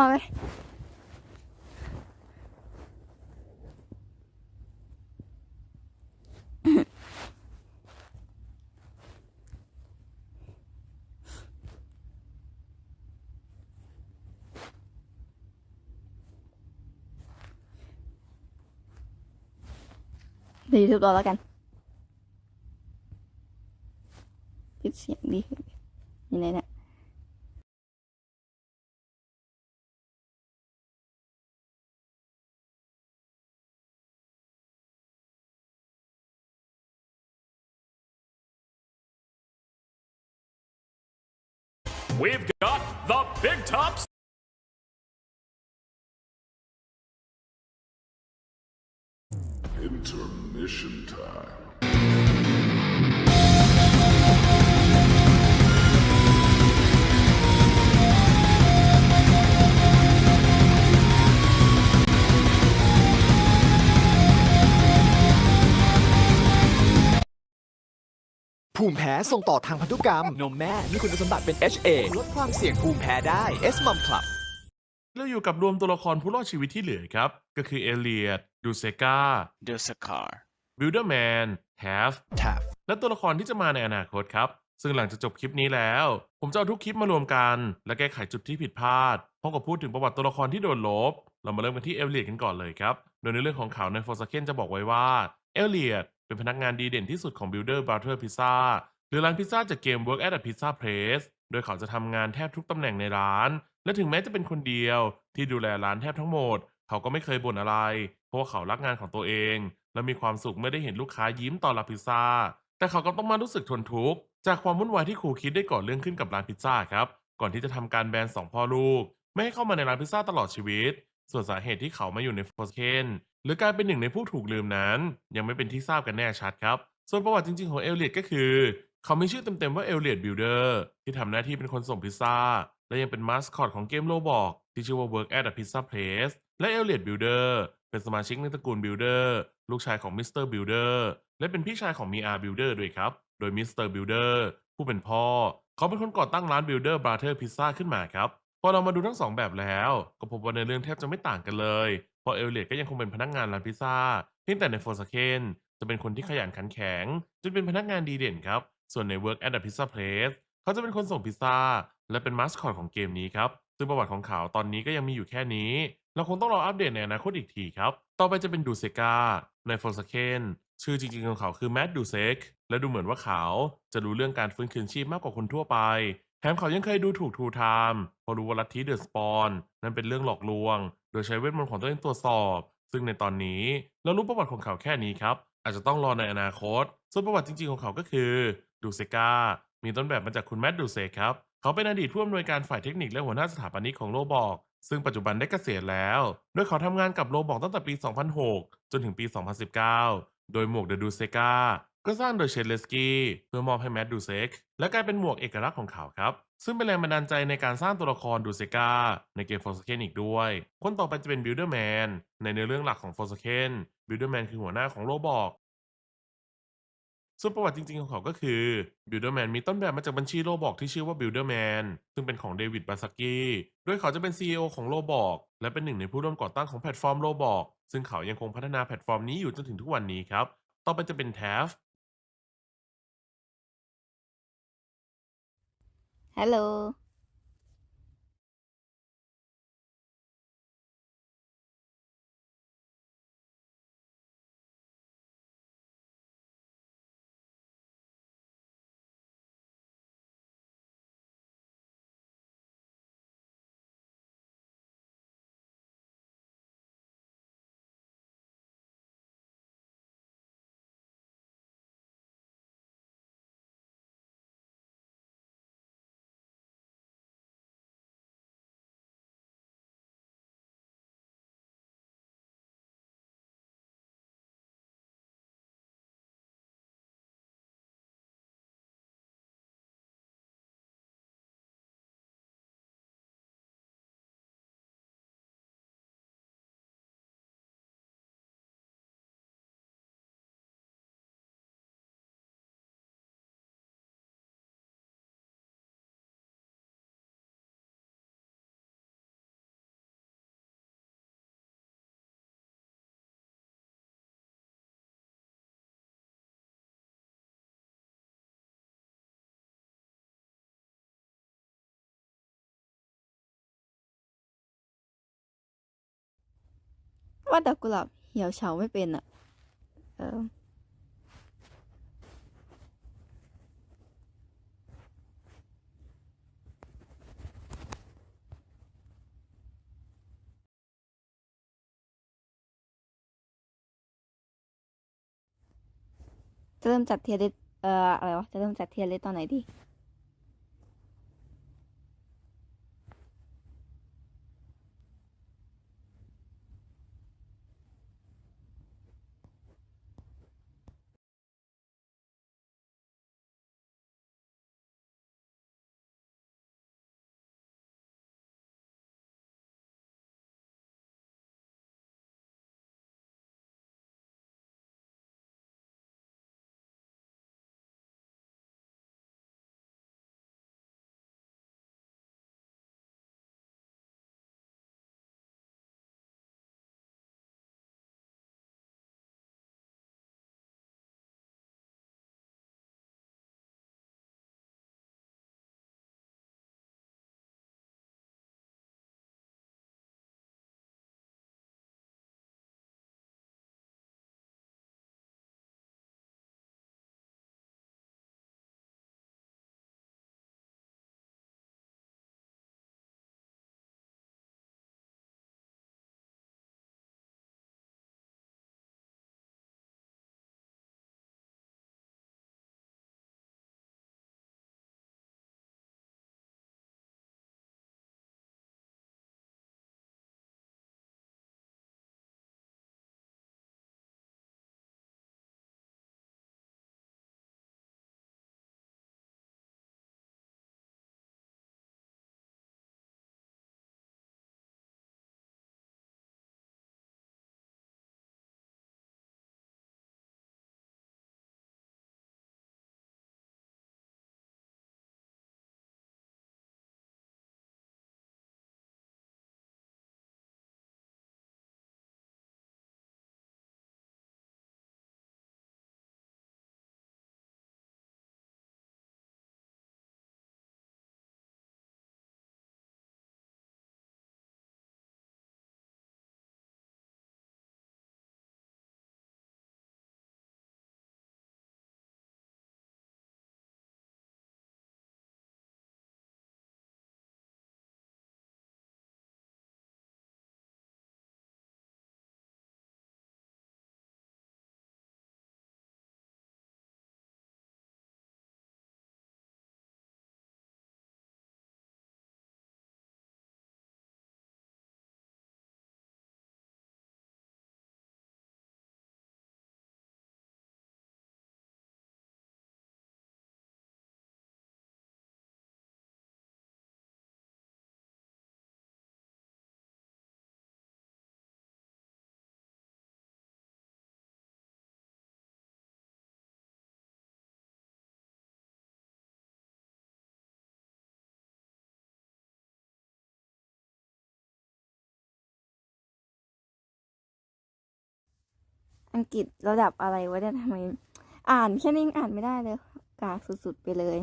มาไหมเดี๋ยวยูทูบร We've got the big tops. Intermission time. ภูมิแพ้ส่งต่อทางพันธุกรรม นมแม่มีคุณสมบัติเป็น HA ลดความเสี่ยงภูมิแพ้ได้ S m o m Club เราอยู่กับรวมตัวละครผู้รอดชีวิตที่เหลือครับ ก็คือเอเลียดดูเซกา The Scar บิลเดอร์แมนแฮฟ TAF และตัวละครที่จะมาในอนาคตครับ ซึ่งหลังจากจบคลิปนี้แล้ว ผมจะเอาทุกคลิปมารวมกัน และแก้ไขจุดที่ผิดพลาดพร้อมกับพูดถึงประวัติตัวละครที่โดนลบ เรามาเริ่มกันที่เอลเลียดกันก่อนเลยครับ โดยในเรื่องของข่าวในฟอร์ซเคนจะบอกไว้ว่า เอลเลียด เป็นพนักงานดีเด่นที่สุดของ Builder Butter Pizza หรือร้านพิซซ่าจากเกม Work at a Pizza Place โดยเขาจะทำงานแทบทุกตำแหน่งในร้าน และถึงแม้จะเป็นคนเดียวที่ดูแลร้านแทบทั้งหมด เขาก็ไม่เคยบ่นอะไร เพราะว่าเขารักงานของตัวเอง และมีความสุขเมื่อได้เห็นลูกค้ายิ้มตอนรับพิซซ่า แต่เขาก็ต้องมารู้สึกทนทุกข์จากความวุ่นวายที่ครูคิดได้ก่อเรื่องขึ้นกับร้านพิซซ่าครับ ก่อนที่จะทำการแบนสองพ่อลูก ไม่ให้เข้ามาในร้านพิซซ่าตลอดชีวิต ส่วนสาเหตุที่เขามาอยู่ในโฟสเคน หรือการเป็นหนึ่งในผู้ถูกลืมนั้น ยังไม่เป็นที่ทราบกันแน่ชัดครับ ส่วนประวัติจริงๆของเอลเลียดก็คือ เขามีชื่อเต็มๆว่าเอลเลียดบิลเดอร์ที่ทำหน้าที่เป็นคนส่งพิซซ่า และยังเป็นมาสคอตของเกมโลบอกที่ชื่อว่า Work at a Pizza Place และเอลเลียดบิลเดอร์เป็นสมาชิกในตระกูลบิลเดอร์ลูกชายของมิสเตอร์บิลเดอร์และเป็นพี่ชายของมีอาร์บิลเดอร์ด้วยครับ โดยมิสเตอร์บิลเดอร์ผู้เป็นพ่อ เขาเป็นคนก่อตั้งร้านบิลเดอร์บราเธอร์พิซซ่าขึ้นมาครับพอเรามาดูทั้งสองแบบแล้ว ก็พบว่าในเรื่องแทบจะไม่ต่างกันเลย เพราะเอลเลียดก็ยังคงเป็นพนักงานร้านพิซซ่าเพียงแต่ในโฟสเคนจะเป็นคนที่ขยันขันแข็งจนเป็นพนักงานดีเด่นครับ ส่วนใน Work at a Pizza Place เขาจะเป็นคนส่งพิซซ่า และเป็นมาสคอตของเกมนี้ครับ ซึ่งประวัติของเขาตอนนี้ก็ยังมีอยู่แค่นี้ เราคงต้องรออัปเดตในอนาคตอีกทีครับ ต่อไปจะเป็นดูเซกาในโฟสเคนชื่อจริงๆของเขาคือแมดดูเซกและดูเหมือนว่าเขาจะรู้เรื่องการฟื้นคืนชีพมากกว่าคนทั่วไปแถมเขายังเคยดูถูกทูไทม์พราะรู้ว่าลัทธิเดอะสปอนนั้นเป็นเรื่องหลอกลวง โดยใช้เวทมนต์ของตัวเองตรวจสอบ ซึ่งในตอนนี้เรารู้ประวัติของเขาแค่นี้ครับ อาจจะต้องรอในอนาคต ส่วนประวัติจริงๆของเขาก็คือดูเซกามีต้นแบบมาจากคุณแมดดูเซครับ เขาเป็นอดีตผู้อำนวยการฝ่ายเทคนิคและหัวหน้าสถาปนิกของโลบอก ซึ่งปัจจุบันได้เกษียณแล้ว โดยเขาทำงานกับโลบอกตั้งแต่ปี 2006 จนถึงปี 2019 โดยหมวกเดอะดูเซกา ก็สร้างโดยเชดเลสกี้เพื่อมอบให้แมดดูเซกและกลายเป็นหมวกเอกลักษณ์ของเขาครับ ซึ่งเป็นแรงบันดาลใจในการสร้างตัวละครดูเซกาในเกมฟอร์สเคนอีกด้วย คนต่อไปจะเป็นบิลเดอร์แมนในเนื้อเรื่องหลักของฟอร์สเคนบิลเดอร์แมนคือหัวหน้าของโลบอกส่วนประวัติจริงๆของเขาก็คือ Builderman มีต้นแบบมาจากบัญชีโลบอกที่ชื่อว่า Builderman ซึ่งเป็นของเดวิดบาซากี้โดยเขาจะเป็น CEO ของโลบอกและเป็นหนึ่งในผู้ร่วมก่อตั้งของแพลตฟอร์มโลบอกซึ่งเขายังคงพัฒนาแพลตฟอร์มนี้อยู่จนถึงทุกวันนี้ครับ ต่อไปจะเป็น TAF โว่าแต่กุหลาบเหี่ยวเฉาไม่เป็นอะเออจะเริ่มจัดเทียร์ลิสต์เอ่ออะไรวะ จะเริ่มจัดเทียร์ลิสต์ตอนไหนดี อังกฤษระดับอะไรวะเนี่ยทำไม อ่านแค่นี้อ่านไม่ได้เลย กากสุดๆไปเลย